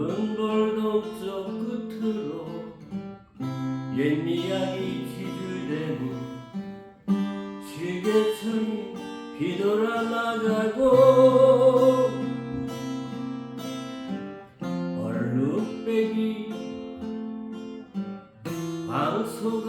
푸른 돌독저 끝으로 옛 이야기 기들대고 지게층이 비돌아 나가고 얼룩배기 방소가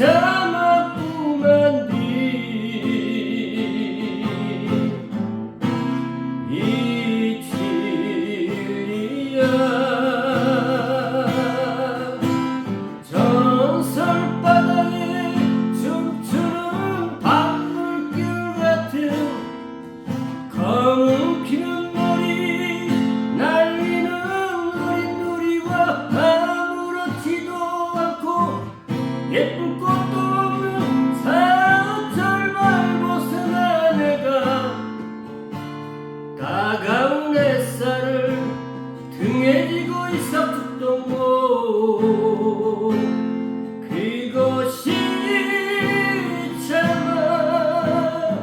그 등에 지고 있었던 곳 그것이 참아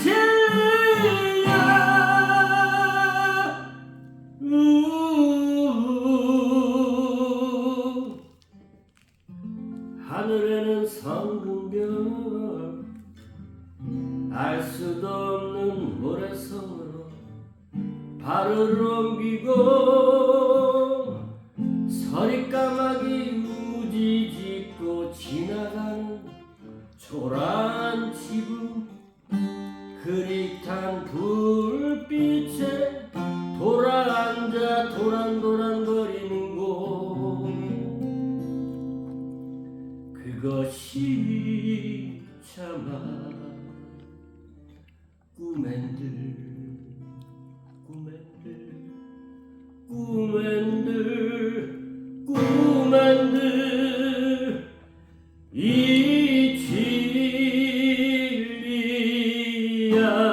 진리야 우 하늘에는 성금별 알 수도 없는 모래성으로 발을 옮기고 서리까마귀 우지짓고 지나가는 초라한 지붕 그릿한 불빛에 돌아앉아 도란도란거리는 곳. 그것이 꿈엔들 꿈엔들 이 진리야